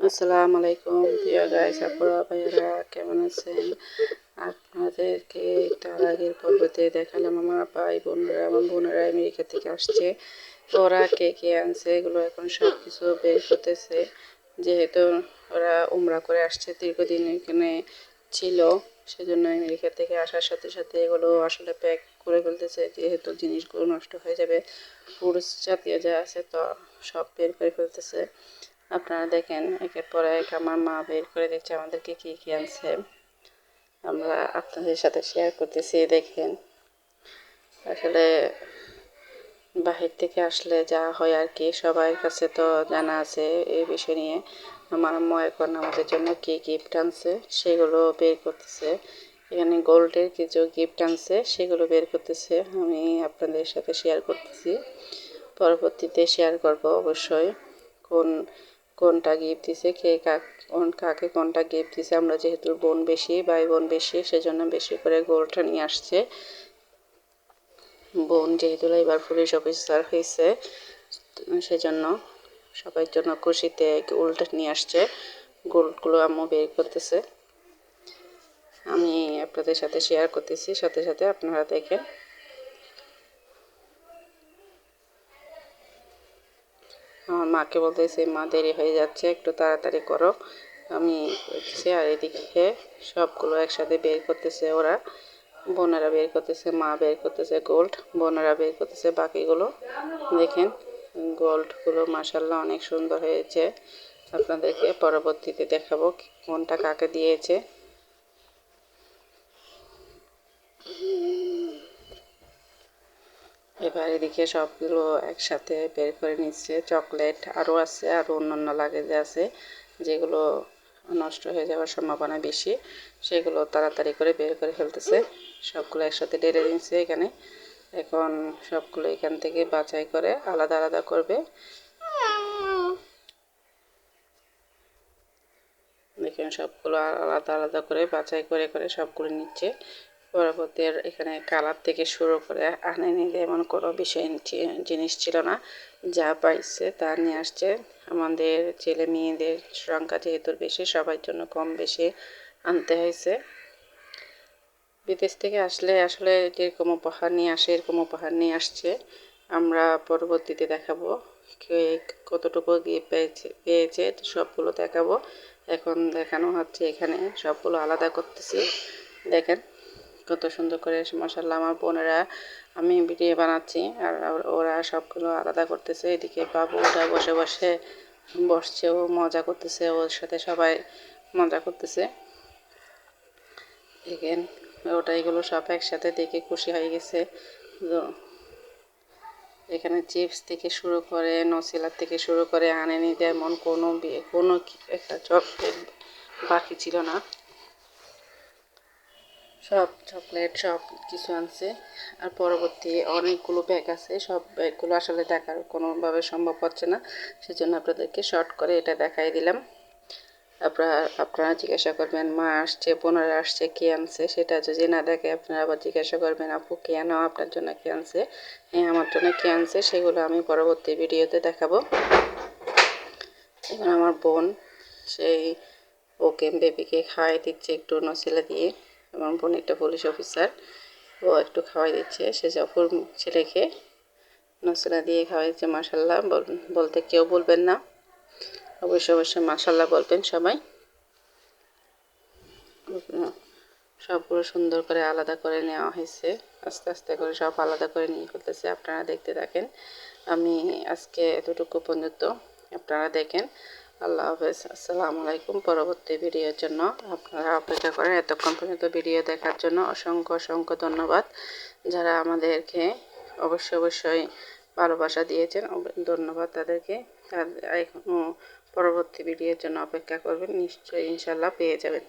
আসসালামু আলাইকুম। প্রিয় গাইস আপুরা, ভাইয়েরা, কেমন আছেন? আপনাদেরকে তার আগের পর্বতে দেখালাম আমার ভাই, বোনেরা আমার বোনেরা আমেরিকা থেকে আসছে। ওরা কে কে আনছে, এগুলো এখন সব কিছু বের করতেছে। যেহেতু ওরা উমরা করে আসছে, দীর্ঘদিন এখানে ছিল, সেজন্য আমেরিকা থেকে আসার সাথে সাথে এগুলো আসলে প্যাক করে ফেলতেছে। যেহেতু জিনিসগুলো নষ্ট হয়ে যাবে পুরুষ জাতীয় যা আছে তো সব বের করে ফেলতেছে। আপনারা দেখেন, একের পর এক আমার মা বের করে দিচ্ছে আমাদেরকে কী কী আনছে। আমরা আপনাদের সাথে শেয়ার করতেছি, দেখেন। আসলে বাহির থেকে আসলে যা হয় আর কি, সবার কাছে তো জানা আছে এই বিষয় নিয়ে। আমার আম্মু এখন আমাদের জন্য কী গিফট আনছে, সেগুলো বের করতেছে। এখানে গোল্ডের কিছু গিফট আনছে, সেগুলো বের করতেছে। আমি আপনাদের সাথে শেয়ার করতেছি। পরবর্তীতে শেয়ার করব অবশ্যই। কোন কোনটা গিফট দিছে, কে কাক কাকে কোনটা গিফট দিছে, আমরা যেহেতু বোন বেশি ভাই বোন বেশি, সেজন্য বেশি করে গোলটা নিয়ে আসছে। বোন যেহেতু এবার পুলিশ অফিসার হয়েছে সেজন্য সবার জন্য খুশিতে গোল্ড নিয়ে আসছে গোল্ডগুলো আম্মু বের করতেছে। আমি আপনাদের সাথে শেয়ার করতেছি, সাথে সাথে আপনারা দেখেন। আমার মাকে বলতেছি মা, দেরি হয়ে যাচ্ছে, একটু তাড়াতাড়ি করো। আমি করতেছি আর এদিকে সবগুলো একসাথে বের করতেছে ওরা। বোনেরা বের করতেছে, মা বের করতেছে, গোল্ড। বোনেরা বের করতেছে, বাকিগুলো দেখেন, গোল্ডগুলো মাসাল্লাহ অনেক সুন্দর হয়েছে। আপনাদেরকে পরবর্তীতে দেখাবো, কোনটা কাকে দিয়েছে। এবার এদিকে সবগুলো একসাথে বের করে নিচ্ছে। চকলেট আরও আছে, আরও অন্যান্য লাগেজে আছে, যেগুলো নষ্ট হয়ে যাওয়ার সম্ভাবনা বেশি। সেগুলো তাড়াতাড়ি করে বের করে ফেলতেছে। সবগুলো একসাথে ডেরে দিচ্ছে এখানে। এখন সবগুলো এখান থেকে বাছাই করে আলাদা আলাদা করবে। দেখেন সবগুলো আলাদা আলাদা করে বাছাই করে করে সবগুলো নিচ্ছে। পরবর্তী এখানে কালার থেকে শুরু করে আনে নিলে এমন কোনো বিষয় জিনিস ছিল না। যা পাইছে তা নিয়ে আসছে। আমাদের ছেলে মেয়েদের সংখ্যা যেহেতু বেশি, সবার জন্য কম বেশি আনতে হয়েছে। বিদেশ থেকে আসলে আসলে যেরকম উপহার নিয়ে আসে, এরকম উপহার নিয়ে আসছে। আমরা পরবর্তীতে দেখাবো কে কতটুকু পেয়েছে পেয়েছে সবগুলো দেখাবো। এখন দেখানো হচ্ছে এখানে সবগুলো আলাদা করতেছি। দেখেন কত সুন্দর করে মশাল্লা আমার বোনেরা, আমি ভিডিও বানাচ্ছি আর ওরা সবগুলো আলাদা করতেছে। এদিকে বাবুটা বসে বসে বসছে, ও মজা করতেছে, ওর সাথে সবাই মজা করতেছে। দেখেন, ওটা এগুলো সব একসাথে দেখে খুশি হয়ে গেছে। এখানে চিপস থেকে শুরু করে, নসিলার থেকে শুরু করে, আনেনি যেমন কোনো কোনো একটা চকলেট বাকি ছিল না। সব চকলেট, সব কিছু আনছে। আর পরবর্তী অনেকগুলো ব্যাগ আছে। সব ব্যাগগুলো আসলে দেখার কোনোভাবে সম্ভব হচ্ছে না। সেজন্য আপনাদেরকে শর্ট করে এটা দেখাই দিলাম। আপনারা আপনারা জিজ্ঞাসা করবেন, মা আসছে, বোনারা আসছে, কে আনছে? সেটা যদি না দেখে, আপনারা আবার জিজ্ঞাসা করবেন, আপু, কে আনো? আপনার জন্য কে আনছে? হ্যাঁ আমার জন্য কে আনছে? সেগুলো আমি পরবর্তী ভিডিওতে দেখাবো। এবার আমার বোন, সেই ওকে বেবিকে খাওয়াই দিচ্ছে একটু নসিলা দিয়ে। আমার বোন একটা পুলিশ অফিসার। ও একটু খাওয়াই দিচ্ছে। সে জফর ছেলেকে নসিলা দিয়ে খাওয়াই দিচ্ছে মাসাল্লাহ বলতে কেউ বলবেন না। অবশ্যই অবশ্যই মাসাল্লাহ বলবেন সবাই। সবগুলো সুন্দর করে আলাদা করে নেওয়া হয়েছে। আস্তে আস্তে করে সব আলাদা করে নিয়ে করতেছে। আপনারা দেখতে থাকেন। আমি আজকে এতটুকু পর্যন্ত আপনারা দেখেন। আল্লাহ হাফেজ, আসসালামু আলাইকুম। পরবর্তী ভিডিওর জন্য আপনারা অপেক্ষা করেন এতক্ষণ পর্যন্ত ভিডিও দেখার জন্য অসংখ্য অসংখ্য ধন্যবাদ। যারা আমাদেরকে অবশ্যই অবশ্যই ভালোবাসা দিয়েছেন ধন্যবাদ তাদেরকে। পরবর্তী ভিডিওর জন্য অপেক্ষা করবেন, নিশ্চয়ই ইনশাল্লাহ পেয়ে যাবেন।